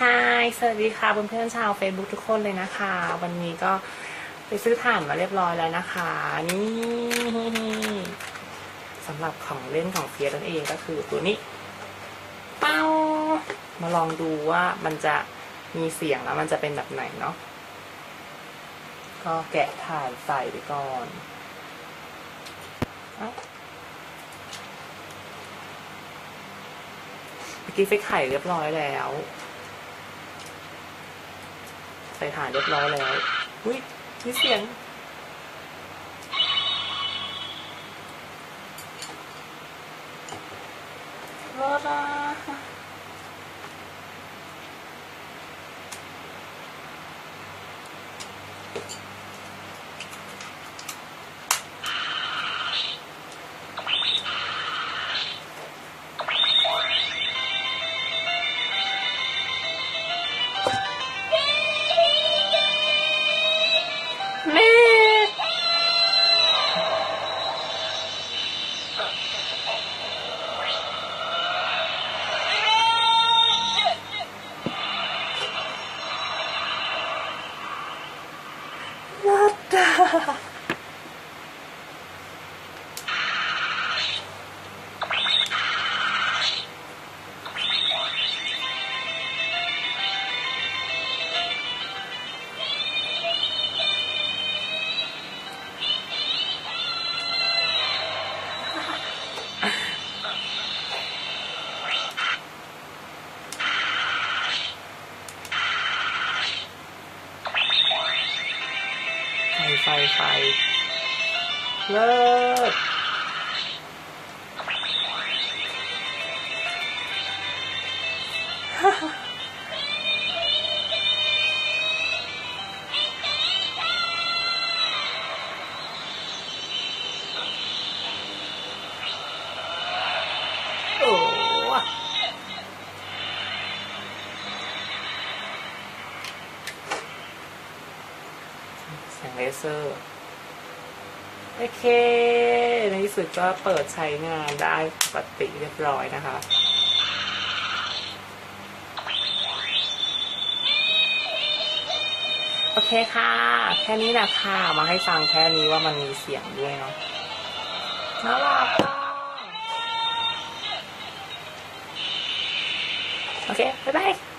ฮายสวัสดีค่ะเพื่อนๆชาว Facebook ทุกคนเลยนะคะ วันนี้ก็ไปซื้อถ่านมาเรียบร้อยแล้วนะคะ นี่สำหรับของเล่นของเฟียสนั่นเองก็คือตัวนี้ เป้า มาลองดูว่ามันจะมีเสียงแล้วมันจะเป็นแบบไหนเนาะก็แกะถ่านใส่ไปก่อนเอ้าเมื่อกี้ไฟไข่เรียบร้อยแล้ว ใส่ฐานเรียบร้อยแล้วอุ้ยมีเสียงรถอะ the ไฟ ไฟไฟเลิศฮ่า แสงเลเซอร์ โอเค ในที่สุดก็เปิดใช้งานได้ปกติเรียบร้อยนะคะโอเคค่ะ แค่นี้แหละค่ะ มาให้ฟังแค่นี้ว่ามันมีเสียงด้วยเนาะน่ารักค่ะโอเค บ๊ายบาย